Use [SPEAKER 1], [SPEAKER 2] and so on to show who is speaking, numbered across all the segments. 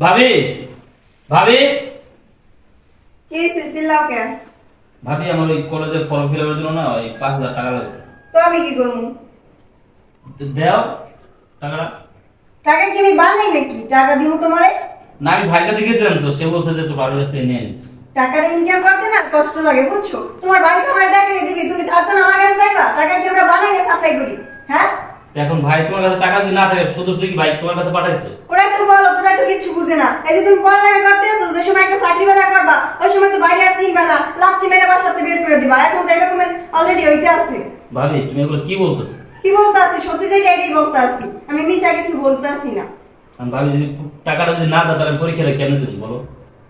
[SPEAKER 1] ভাবি ভাবি।
[SPEAKER 2] কি চিল্লাও কেন?
[SPEAKER 1] ভাবি আমার ওই কলেজে ফর্ম ফিল আপের জন্য না ওই পাঁচ হাজার টাকা লাগছে।
[SPEAKER 2] তো আমি কি করব?
[SPEAKER 1] তো দেও টাকাটা।
[SPEAKER 2] টাকা কি আমি বানাই নাকি? টাকা দিব তোমারে?
[SPEAKER 1] না আমি ভাইয়ের কাছে গেছিলাম তো সে বলছে যে তোর বাড়ির কাছ থেকে নিয়ে নিস।
[SPEAKER 2] টাকাটা ইনকাম করতে না কষ্ট লাগে বুঝছ? তোমার ভাই তোমার টাকা দিবি তুমি তার জন্য আমার কাছে চাইবা। টাকা কি আমরা বানাই না সাপ্লাই করি? হ্যাঁ?
[SPEAKER 1] তো এখন ভাই তোমার কাছে টাকা যদি না থাকে শুধু শুধু কি ভাই তোমার কাছে পাঠাইছে?
[SPEAKER 2] ওরা তো তো কিচ্ছু বুঝে না। এই যে তুমি পড়ালেখা করতে আছো যে সময় একটা চাকরি বাদা করবা ওই সময় তো বাইরে আর চিনবা না। লাত্তি মেরে বাসাতে বের করে দিবা। এখন তো এরকমের অলরেডি হইতে আছে।
[SPEAKER 1] ভাবি তুমি এগুলো কি বলতেছো?
[SPEAKER 2] কি বলতে আছি? সত্যি যেটা এটাই বলতে আছি। আমি মিশা কিছু বলতে আসি না।
[SPEAKER 1] আমি ভাবি যদি টাকাটা যদি না দাও তাহলে পরীক্ষাটা কেন দেবো বলো?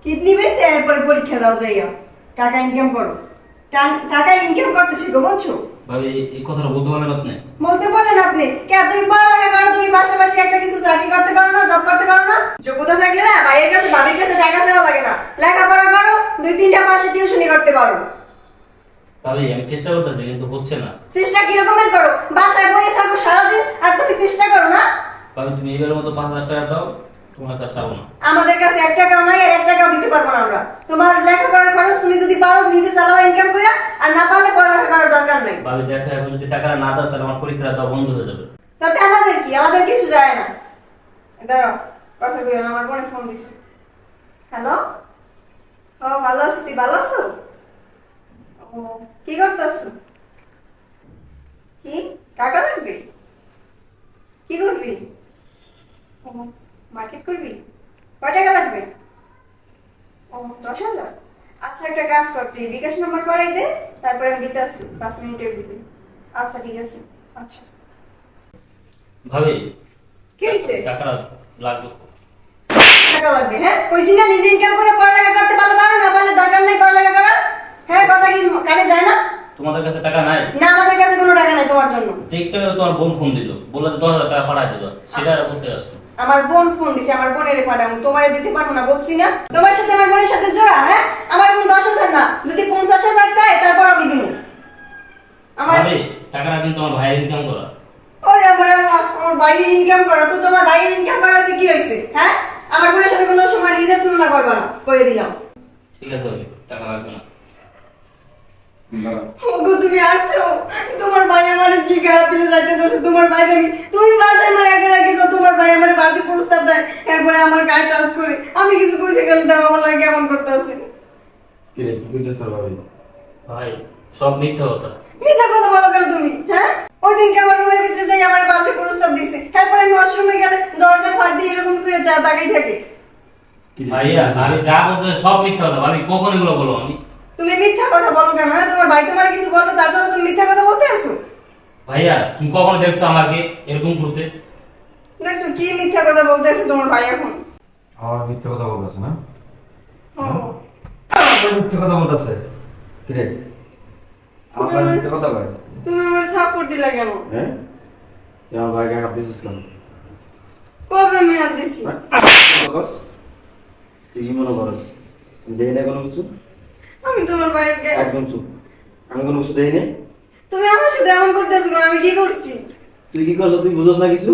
[SPEAKER 2] কিডনি বেসে এরপরে পরীক্ষা দাও যাইয়া। টাকা ইনকাম করো। টাকা ইনকাম করতে শিখো বুঝছ?
[SPEAKER 1] ভাবি এই কথাটা বলতে পারলেন আপনি?
[SPEAKER 2] বলতে বলেন আপনি। কে তুমি পড়ালেখা করো তুমি পাশাপাশি একটা কিছু চাকরি করতে পারো না জব করতে পারো না যোগ্যতা থাকলে না ভাইয়ের কাছে ভাবির কাছে টাকা চাওয়া লাগে না লেখাপড়া করো দুই তিনটা মাসে টিউশনি করতে পারো
[SPEAKER 1] ভাবি আমি চেষ্টা করতেছি কিন্তু হচ্ছে না।
[SPEAKER 2] চেষ্টা কিরকমের করো? বাসায় বসে থাকো সারাদিন আর তুমি চেষ্টা করো না?
[SPEAKER 1] ভাবি তুমি এবারের মতো পাঁচ হাজার টাকা দাও তোমার কাছে চাবো না।
[SPEAKER 2] আমাদের কাছে এক টাকাও নাই আর এক টাকাও দিতে পারব না আমরা। তোমার লেখাপড়ার খরচ তুমি যদি পারো নিজে চালাও ইনকাম করে আর না পারলে পড়ালেখা করার দরকার নেই।
[SPEAKER 1] ভাবি দেখো এখন যদি টাকাটা না দাও তাহলে আমার পরীক্ষাটা দেওয়া বন্ধ হয়ে যাবে।
[SPEAKER 2] তাতে আমাদের কি? আমাদের কিছু যায় না। দাঁড়াও কথা কইও আমার বোনে ফোন দিছে। হ্যালো ও ভালো আছি? তুই ভালো আছো? ও কি করতেছো? কি? টাকা লাগবে? কি করবি? মার্কেট করবি? কয় টাকা লাগবে? ও দশ হাজার? আচ্ছা একটা কাজ কর তুই বিকাশ নাম্বার পড়াই দে তারপরে আমি দিতে আসি পাঁচ মিনিটের ভিতরে। আচ্ছা ঠিক আছে। আচ্ছা।
[SPEAKER 1] ভাবি
[SPEAKER 2] কি হয়েছে?
[SPEAKER 1] টাকাটা লাগবে
[SPEAKER 2] টাকা লাগবে হ্যাঁ? কইছি না নিজে ইনকাম করে পড়ালেখা করতে ভালো পারো না পারলে দরকার নেই পড়ালেখা হ্যাঁ কথা কি কানে যায় না?
[SPEAKER 1] তোমাদের কাছে টাকা নাই?
[SPEAKER 2] না আমাদের কাছে কোনো টাকা নাই তোমার জন্য।
[SPEAKER 1] দেখতে তোমার বোন ফোন দিল। বলল যে দশ হাজার টাকা পাঠাই দেবো। সেটা আর করতে আসতো
[SPEAKER 2] আমার বোন ফোন দিছে আমার বোনের পাঠাবো তোমারে দিতে পারব না বলছি না। তোমার সাথে আমার বোনের সাথে জোড়া হ্যাঁ? আমার বোন দশ হাজার না যদি পঞ্চাশ হাজার চায় তারপর আমি দিব। আমার
[SPEAKER 1] টাকাটা কিন্তু আমার ভাইয়ের ইনকাম করা।
[SPEAKER 2] ওরে আমার আমার বাইরের ইনকাম করা। তো তোমার বাইরের ইনকাম করা আছে কি হয়েছে হ্যাঁ? আমার বোনের সাথে কোনো সময় নিজের তুলনা করবে না কয়ে দিলাম।
[SPEAKER 1] ঠিক আছে টাকা লাগবে না।
[SPEAKER 2] ওগো তুমি আসছো? তোমার ভাই আমার কি খারাপ পেলে যাইতে দোষ তোমার ভাই আমি তুমি বাসায় আমার একা রাখিছো তোমার ভাই আমার বাসে প্রস্তাব দেয়। এরপরে আমার গায়ে টাচ করে। আমি কিছু কইতে গেলে দাও আমার লাগে কেমন করতে আছে
[SPEAKER 3] কি রে কি কইতেছ তোর ভাবি?
[SPEAKER 1] ভাই সব মিথ্যা কথা।
[SPEAKER 2] মিথ্যা কথা বলো কেন তুমি হ্যাঁ? ওই দিনকে আমার রুমের ভিতরে যাই আমার বাসে প্রস্তাব দিছে। এরপরে আমি ওয়াশরুমে গেলে দরজার ফাঁক দিয়ে এরকম করে চা তাকাই থাকে।
[SPEAKER 1] ভাইয়া আমি যা বলতে সব মিথ্যা কথা। আমি কখন এগুলো বলব? আমি
[SPEAKER 2] তুমি মিথ্যা কথা বলো কেন? হ্যাঁ তোমার ভাই তোমার কিছু বলবে তার জন্য তুমি মিথ্যা কথা বলতে আসো
[SPEAKER 1] ভাইয়া তুমি কখন দেখছ আমাকে এরকম করতে?
[SPEAKER 2] দেখছ কি মিথ্যা কথা বলতে আসো তোমার ভাই এখন?
[SPEAKER 3] আমার মিথ্যে কথা বলতেছে না। আমার মিথ্যে কথা বলতেছে। কি রে? আমার ভাই মিথ্যে কথা কয়?
[SPEAKER 2] তুমি আমার থাপ্পড় দিলা কেন?
[SPEAKER 3] হ্যাঁ? আমার ভাইকে হাত দিছিস কেন?
[SPEAKER 2] কবে আমি হাত দিছি?
[SPEAKER 3] তুই কি মনে করস? দেই না কোনো কিছু?
[SPEAKER 2] আমি তোমার বাইরে
[SPEAKER 3] একদম চুপ। আমি কোনো কিছু দেই না
[SPEAKER 2] তুমি আমার সাথে এমন করতেছো কেন? আমি কি করছি?
[SPEAKER 3] তুই কি করছ? তুই বুঝছ না কিছু?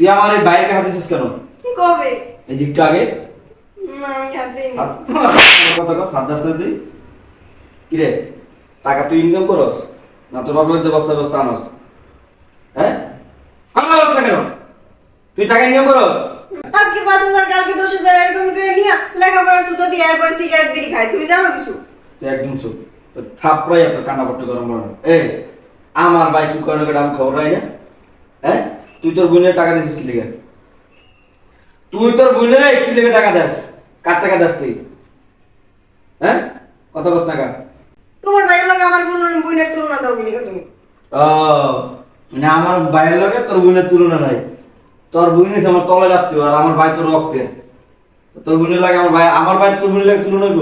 [SPEAKER 3] তুই আমার এই বাইকে হাত দিছিস কেন?
[SPEAKER 2] কবে?
[SPEAKER 3] এই দিকটা আগে।
[SPEAKER 2] না আমি হাত
[SPEAKER 3] কথা কর সাত দাস তুই? কি রে? টাকা তুই ইনকাম করস? না তোর বাবার মধ্যে বস্তা বস্তা আনস? হ্যাঁ? আমার কেন? তুই টাকা ইনকাম করস?
[SPEAKER 2] পাঁচ হাজার কালকে দশ হাজার এরকম করে নিয়ে লেখাপড়ার সুতো দিয়ে এরপরে সিগারেট বিড়ি খাই তুমি জানো কিছু?
[SPEAKER 3] তুই একদম চুপ। তোর থাপড়াই এত কান্না পড়তে গরম গরম। এ আমার ভাই কি করে আমি খবর রাই না? হ্যাঁ তুই তোর বোনের টাকা দিছিস কি লেগে? তুই তোর বোনের কি লেগে টাকা দেস? কার টাকা দেস তুই? হ্যাঁ কথা বস না কার
[SPEAKER 2] তোমার ভাইয়ের লাগে আমার কোনো বইনের তুলনা দাও কিনি তুমি?
[SPEAKER 3] ও মানে আমার ভাইয়ের লগে তোর বোনের তুলনা নাই। তোর বোন হইছে আমার তলে রাখতে আর আমার ভাই তোর রক্তে। তোর বোনের লাগে আমার ভাই আমার ভাই তোর বোনের লাগে তুলনা হইব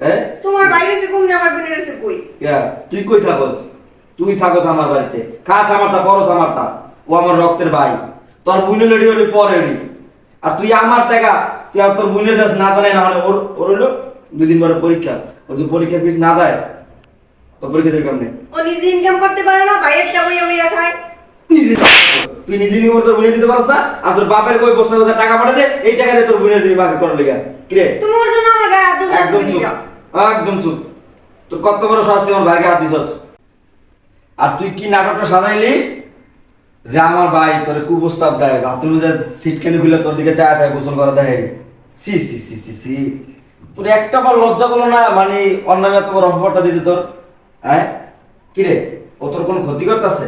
[SPEAKER 3] হ্যাঁ
[SPEAKER 2] তোমার বাইরে এসে কম আমার বোনের এসে কই?
[SPEAKER 3] ইয়া তুই কই থাকস? তুই থাকস আমার বাড়িতে। খাস আমার তা পরস আমার তা। ও আমার রক্তের ভাই। তোর বোনের লেডি হলি পর এডি আর তুই আমার টাকা তুই আর তোর বোনের দাস না জানাই না হলে ওর ওর হইল দুদিন পরে পরীক্ষা। ওর যদি পরীক্ষার ফিস না দেয় তো পরীক্ষা দেবে কেমনে?
[SPEAKER 2] ও নিজে ইনকাম করতে পারে না বইয়া বইয়া খায়।
[SPEAKER 3] নিজে তুই নিজে নিজে তোর বুঝে দিতে পারছ না? আর তোর বাপের কই বস্তা বস্তা টাকা পাঠাতে এই টাকা দিয়ে তোর বুঝে দিবি মার্কেট করার লেগে। কিরে
[SPEAKER 2] তুমি ওর জন্য আমার গায়ে হাত
[SPEAKER 3] একদম চুপ। একদম চুপ। তোর কত বড় সাহস তুই আমার ভাইকে হাত দিছস? আর তুই কি নাটকটা সাজাইলি? যে আমার ভাই তোর কুপ্রস্তাব দেয় বাথরুমে যে সিট কেনে খুলে তোর দিকে চায় থাকে গোসল করা দেয়। সি সি সি সি সি। তোর একটা বার লজ্জা করল না মানে অন্যায় এত বড় দিতে তোর? হ্যাঁ? কিরে ও তোর কোনো ক্ষতি করতেছে?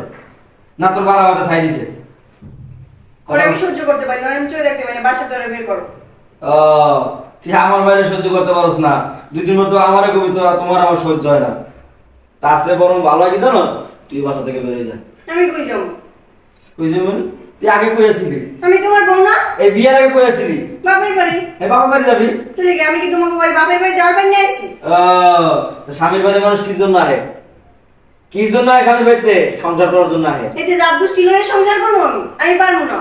[SPEAKER 3] না তোর বাবা আমাকে ছাই দিছে।
[SPEAKER 2] ওরা আমি সহ্য করতে পারি না আমি চোখে দেখতে পারি না বাসা ধরে বের করো।
[SPEAKER 3] ও তুই আমার বাইরে সহ্য করতে পারস না। দুই দিন মতো আমার কবি তো তোমার আমার সহ্য হয় না। তার চেয়ে বরং ভালো হয় কি জানোস? তুই বাসা থেকে বেরিয়ে যা।
[SPEAKER 2] আমি কই যাব?
[SPEAKER 3] কই যাবি তুই আগে কইয়াছিলি
[SPEAKER 2] আমি তোমার বউ না?
[SPEAKER 3] এই বিয়ের আগে কইয়াছিলি
[SPEAKER 2] বাপের বাড়ি।
[SPEAKER 3] এই বাবা বাড়ি যাবি?
[SPEAKER 2] তাহলে কি আমি কি তোমাকে বাড়ি বাপের বাড়ি যাওয়ার বাড়ি নিয়ে আসছি?
[SPEAKER 3] ও, তো স্বামীর বাড়ি মানুষ কির জন্য আহে? কির জন্য আহে স্বামীর বাড়িতে? সংসার করার জন্য আহে।
[SPEAKER 2] এতে জাত গোষ্ঠী লয়ে সংসার করব আমি আমি পারব না।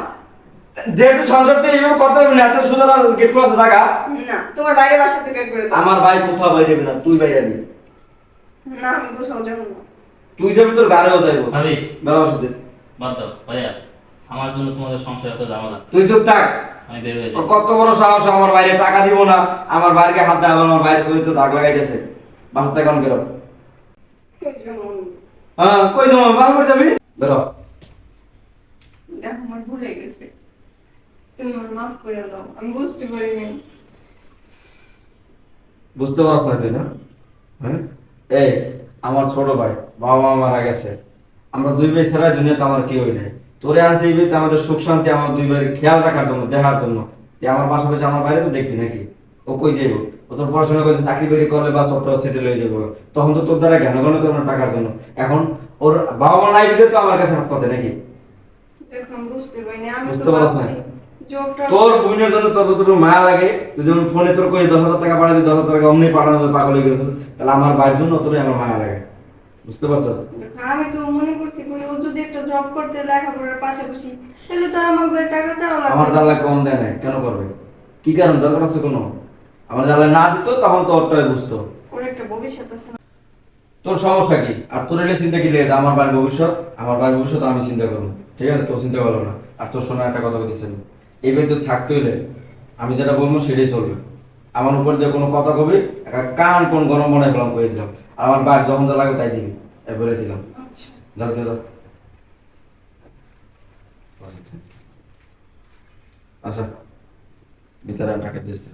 [SPEAKER 3] যেহেতু সংসার তুই এইভাবে করতে পারবি না এত সোজা গেট খোলা আছে জায়গা।
[SPEAKER 2] না তোমার বাইরে বাসা থেকে বের করে দাও।
[SPEAKER 3] আমার ভাই কোথাও বাইরে যাবি না তুই বাইরে যাবি।
[SPEAKER 2] না আমি কোথাও যাব না।
[SPEAKER 3] তুই যাবি তোর গাড়িও যাইব।
[SPEAKER 1] ভাবি
[SPEAKER 3] বেলা বসে দে।
[SPEAKER 1] বাদ দাও ভাইয়া আমার জন্য তোমাদের সংসার এত ঝামেলা।
[SPEAKER 3] তুই চুপ থাক।
[SPEAKER 1] আমি বের হয়ে যাই।
[SPEAKER 3] কত বড় সাহস আমার বাইরে টাকা দিব না আমার বাইরে হাত দেয় আমার বাইরে শরীর দাগ লাগাইতেছে। বাসা থেকে এখন বেরো হ্যাঁ কই যাব বাসা করে যাবি? বেরো
[SPEAKER 2] দেখো আমার ভুলে গেছে। তুমি আমার মাফ করে দাও আমি বুঝতে পারিনি
[SPEAKER 3] বুঝতে পারছ না তুই না হ্যাঁ এই আমার ছোট ভাই বাবা মা মারা গেছে। আমরা দুই ভাই ছাড়া দুনিয়াতে আমার নেই। তোরে আনছে এই আমাদের সুখ শান্তি আমার দুই ভাইয়ের খেয়াল রাখার জন্য দেখার জন্য। আমার পাশাপাশি আমার বাইরে তো দেখবি নাকি? ও কই যাইব? ও তোর পড়াশোনা করছে চাকরি বাকরি করলে বা সফটওয়্যার সেটেল হয়ে যাব তখন তো তোর দ্বারা জ্ঞান গণ করব টাকার জন্য। এখন ওর বাবা মা নাই বিদে তো আমার কাছে হাত পাতে নাকি?
[SPEAKER 2] বুঝতে
[SPEAKER 3] পারছ তোর বোনের জন্য তোর যতটুকু মায়া লাগে তুই যেমন ফোনে তোর কই দশ হাজার টাকা পাঠাবি দশ হাজার টাকা অমনি পাঠানো তোর পাগল হয়ে গেছিল তাহলে আমার ভাইয়ের জন্য তোরই আমার মায়া লাগে। বুঝতে পারছ?
[SPEAKER 2] আমি তো মনে করছি কই ও যদি একটা জব করতে লেখাপড়ার পাশাপাশি তাহলে তো আর আমাকে টাকা চাওয়া
[SPEAKER 3] আমার
[SPEAKER 2] লাগবে না।
[SPEAKER 3] জানলা কম দেয় না কেন করবে? কি কারণ? দরকার আছে কোনো? আমার জানলা না দিত তখন তো ওরটাই বুঝতো।
[SPEAKER 2] ওর একটা ভবিষ্যৎ আছে
[SPEAKER 3] তোর সমস্যা কি? আর তোর এলে চিন্তা কি লেগে আমার বাড়ির ভবিষ্যৎ আমার বাড়ির ভবিষ্যৎ আমি চিন্তা করব। ঠিক আছে? তোর চিন্তা করব না। আর তোর শোনা একটা কথা বলতেছেন এই বিদ্যুৎ থাকতে হলে আমি যেটা বলব সেটাই চলবে। আমার উপর দিয়ে কোনো কথা কবি একটা কান কোন গরম মনে ফেলাম করে দিলাম। আর আমার বার যখন যা লাগবে তাই দিবি বলে দিলাম।
[SPEAKER 2] আচ্ছা।
[SPEAKER 3] যাও যাও আচ্ছা ভিতরে টাকা দিয়েছি